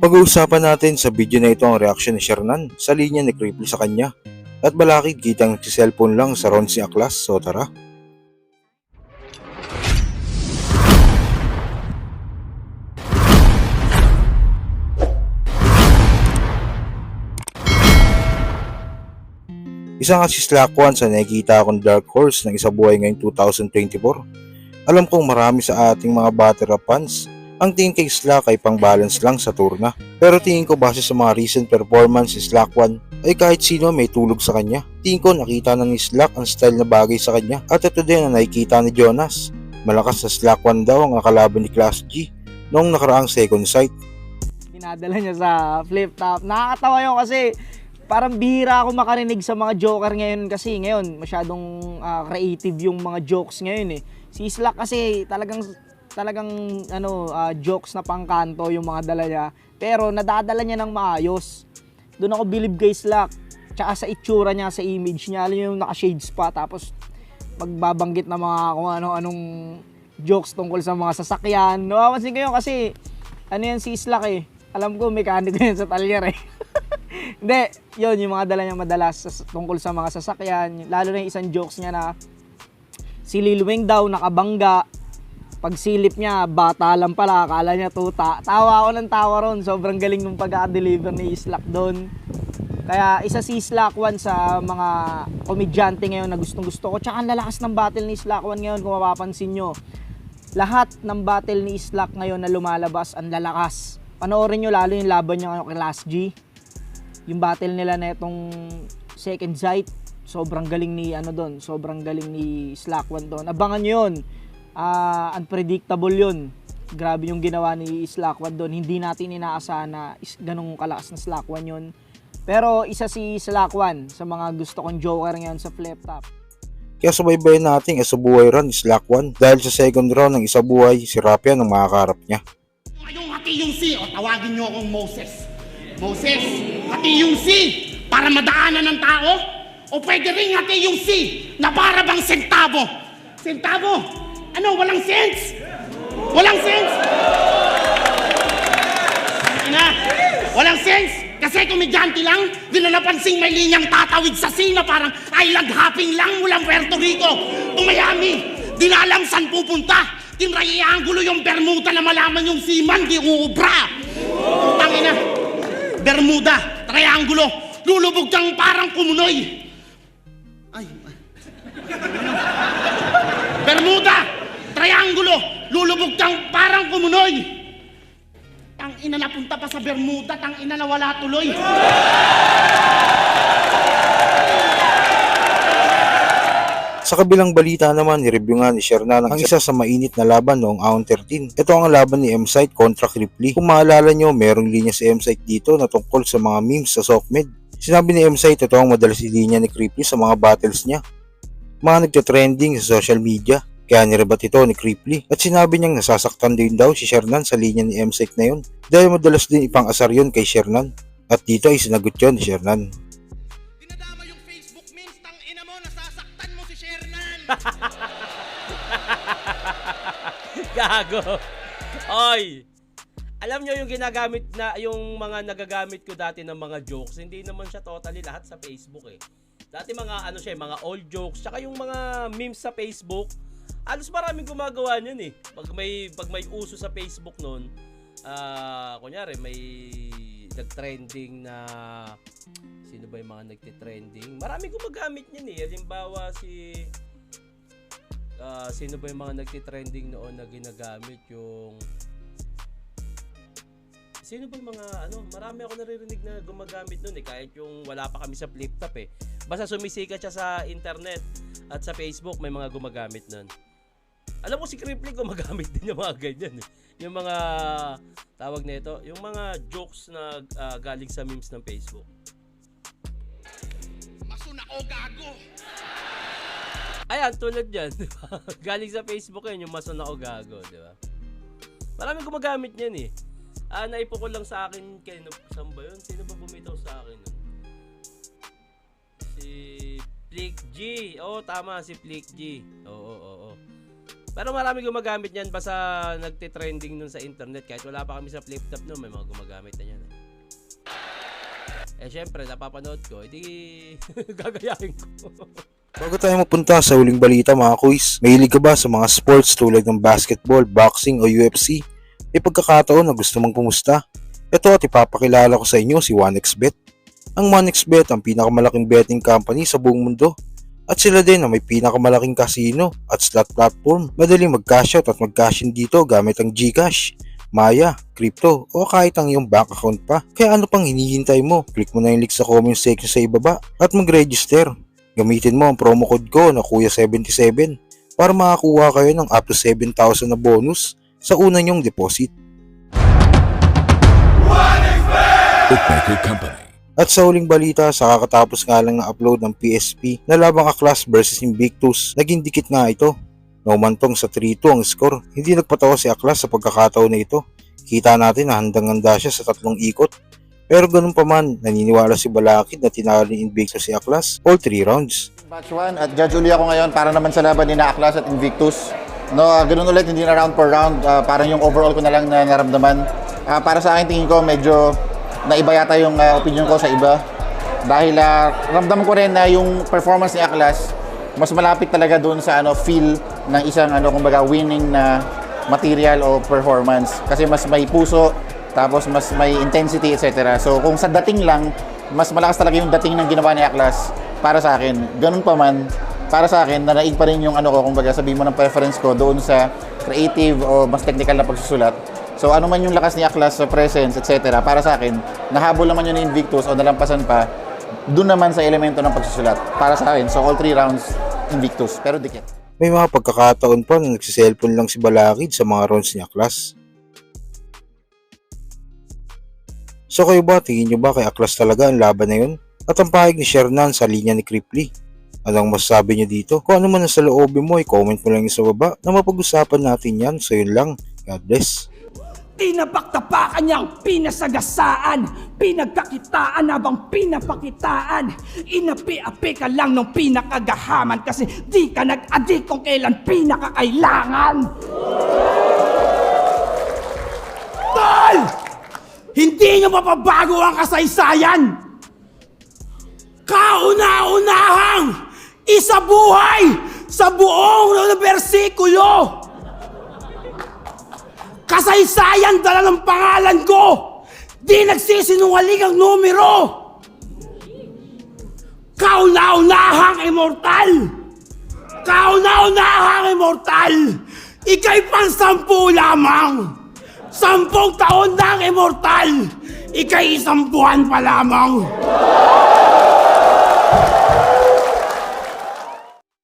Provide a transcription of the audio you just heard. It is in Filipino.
Pag-uusapan natin sa video na ito ang reaksyon ni Shernan sa linya ni Creepy sa kanya. At balakid kitang nagsiselfone lang sa Ronsi Aklas, so tara. Isa nga si Slack1 sa nakikita akong dark horse ng isa buhay ngayong 2024. Alam kong marami sa ating mga battery fans ang tingin kay Slack ay pang balance lang sa turna. Pero tingin ko base sa mga recent performance si Slack 1 ay kahit sino may tulog sa kanya. Tingin ko nakita na ni Slack ang style na bagay sa kanya at ito din ang nakikita ni Jonas. Malakas sa Slack 1 daw ang kalaban ni Class G noong nakaraang second sight. Dinadala niya sa flip top. Nakakatawa yun kasi parang bihira ako makarinig sa mga joker ngayon kasi ngayon masyadong ah, creative yung mga jokes ngayon eh. Si Slack kasi talagang talagang ano ah, jokes na pangkanto yung mga dala niya pero nadadala niya ng maayos. Doon ako believe kay Slack. Tsaka sa itsura niya, sa image niya, alam yung naka-shades pa tapos magbabanggit na mga kung ano-anong jokes tungkol sa mga sasakyan. Nawapansin ko yun kasi ano yan si Slack eh. Alam ko mekaniko yan sa talyer eh. Hindi, yun yung mga dala niya madalas sa, tungkol sa mga sasakyan. Lalo na yung isang jokes niya na si Lil Wayne daw nakabangga. Pag silip niya, bata lang pala, akala niya tuta. Tawa ako ng tawa ron. Sobrang galing ng pag-deliver ni Slack doon. Kaya isa si Slack One sa mga komedyante ngayon na gustong gusto ko. Tsaka ang lalakas ng battle ni Slack One ngayon kung mapapansin nyo. Lahat ng battle ni Slack ngayon na lumalabas ang lalakas. Panoorin nyo lalo yung laban niya kay Last G. Yung battle nila na itong second sight. Sobrang galing ni ano doon, sobrang galing ni Slack One doon. Abangan nyo yun. Ah, unpredictable yun. Grabe yung ginawa ni Slack One doon. Hindi natin inaasahan na is, ganong kalakas na Slack One yun. Pero isa si Slack One sa mga gusto kong joker ngayon sa flip top. Kaya subaybayan natin ang isabuhay run ni Slack 1 dahil sa second round ng isabuhay si Rapia ang makakarap niya. Ngayong hati yung si, o tawagin niyo akong Moses. Moses, hati yung si para madaanan ng tao? O pwede rin hati yung si na para bang sentabo? Sentabo? Ano, walang sense? Walang sense? Na, walang sense? Kasi komedyante lang, di na napansing may linyang tatawid sa sina parang island hopping lang mula Puerto Rico to Miami. Di na alam saan pupunta. Tinraiangulo yung Bermuda na malaman yung seaman, di uubra. Tangina. Bermuda, triangulo, lulubog kang parang kumunoy. Ay. Bermuda, triangulo, lulubog kang parang kumunoy. Tang ina napunta pa sa Bermuda, tang ina na wala tuloy. Sa kabilang balita naman, nireview nga ni Shernan ang isa sa mainit na laban noong Aon 13. Ito ang laban ni M-Site kontra Cripply. Kung maalala nyo, merong linya si M-Site dito na tungkol sa mga memes sa Sockmed. Sinabi ni M-Site ito ang madalas linya ni Cripply sa mga battles niya. Mga nagtitrending sa social media. Kaya nirebat ito ni Cripply. At sinabi niyang nasasaktan din daw si Shernan sa linya ni M-Site na yun. Dahil madalas din ipang-asar yun kay Shernan. At dito ay sinagot yun ni Shernan. Dinadama yung Facebook memes, tang ina mo, nasasaktan mo si Shernan. Gago. Oy. Alam nyo yung ginagamit na yung mga nagagamit ko dati ng mga jokes, hindi naman siya totally lahat sa Facebook eh. Dati mga ano siya, eh, mga old jokes, tsaka yung mga memes sa Facebook, alos maraming gumagawa niyan eh. Pag may pag may uso sa Facebook noon, ah kunyari may nag-trending na sino ba yung mga nagti-trending? Marami gumagamit niyan eh. Halimbawa si Ah, sino ba yung mga nagti-trending noon na ginagamit yung Sino ba yung mga ano, marami ako naririnig na gumagamit noon eh kahit yung wala pa kami sa flip top eh. Basta sumisikat siya sa internet at sa Facebook may mga gumagamit noon. Alam ko si Crippling gumagamit din yung mga ganyan eh. Yung mga tawag na ito, yung mga jokes na ah, galing sa memes ng Facebook. Masuna o gago. Ayan, tulad yan, di ba? Galing sa Facebook yun, yung maso na o gago, di ba? Maraming gumagamit niyan eh. Ah, naipo ko lang sa akin, kay, saan ba yun? Sino ba bumitaw sa akin nun? Si Flick G. Oo, tama, si Flick G. Oo, oo. Pero marami gumagamit niyan basta nagte-trending nun sa internet kahit wala pa kami sa flip top nun, may mga gumagamit na yan. Eh syempre, napapanood ko, edi gagayahin ko. Bago tayo mapunta sa huling balita mga kuys, mahilig ka ba sa mga sports tulad ng basketball, boxing o UFC? May pagkakataon na gusto mong pumusta? Ito at ipapakilala ko sa inyo si 1xBet. Ang 1xBet ang pinakamalaking betting company sa buong mundo. At sila din ang may pinakamalaking casino at slot platform. Madaling mag-cash out at mag-cash in dito gamit ang GCash, Maya, Crypto o kahit ang iyong bank account pa. Kaya ano pang hinihintay mo? Click mo na yung link sa comment section sa ibaba at mag-register. Gamitin mo ang promo code ko na Kuya77 para makakuha kayo ng up to 7,000 na bonus sa una nyong deposit. Bookmaker Company. At sa huling balita, sa kakatapos nga lang na upload ng PSP na labang Aklas versus Invictus, naging dikit nga ito. Naumantong sa 3-2 ang score. Hindi nagpatawa si Aklas sa pagkakataon na ito. Kita natin na handang-handa siya sa tatlong ikot. Pero ganun pa man, naniniwala si Balakid na tinalo ni Invictus si Aklas all 3 rounds. Batch 1 at judge uli ako ngayon para naman sa laban ni Aklas at Invictus. No, ah, ganun ulit, hindi na round per round. Ah, parang yung overall ko na lang na naramdaman. Ah, para sa akin tingin ko medyo naiba yata yung ah, opinion ko sa iba. Dahil ah, ramdam ko rin na yung performance ni Aklas mas malapit talaga doon sa ano feel ng isang ano kumbaga winning na material o performance kasi mas may puso tapos mas may intensity etc. So kung sa dating lang mas malakas talaga yung dating ng ginawa ni Aklas para sa akin. Ganun pa man para sa akin nanaig pa rin yung ano ko kumbaga sabi mo ng preference ko doon sa creative o mas technical na pagsusulat. So ano man yung lakas ni Aklas sa presence etc. para sa akin nahabol naman yun ni Invictus o nalampasan pa doon naman sa elemento ng pagsusulat para sa akin. So all three rounds Invictus pero dikit. May mga pagkakataon pa na nagsiselfon lang si Balakid sa mga rounds ni Aklas. So kayo ba, tingin nyo ba kay Aklas talaga ang laban na yun? At ang pahig ni Shernan sa linya ni Cripley. Anong masasabi nyo dito? Kung ano man sa loobin mo, i-comment mo lang sa baba na mapag-usapan natin yan. So yun lang. God bless. Tinapaktapakan niyang pinasagasaan, pinagkakitaan habang pinapakitaan. Inapi-api ka lang ng pinakagahaman kasi di ka nag-adik kung kailan pinakakailangan. Tol! Hindi niyo mapabago ang kasaysayan! Kauna-unahang isa buhay sa buong bersikulo! Kasaysayan dala ng pangalan ko! Di nagsisinungaling ang numero! Kauna-unahang immortal! Kauna-unahang immortal! Ika'y pang sampu lamang! Sampung taon na ang immortal! Ika'y isang buwan pa lamang!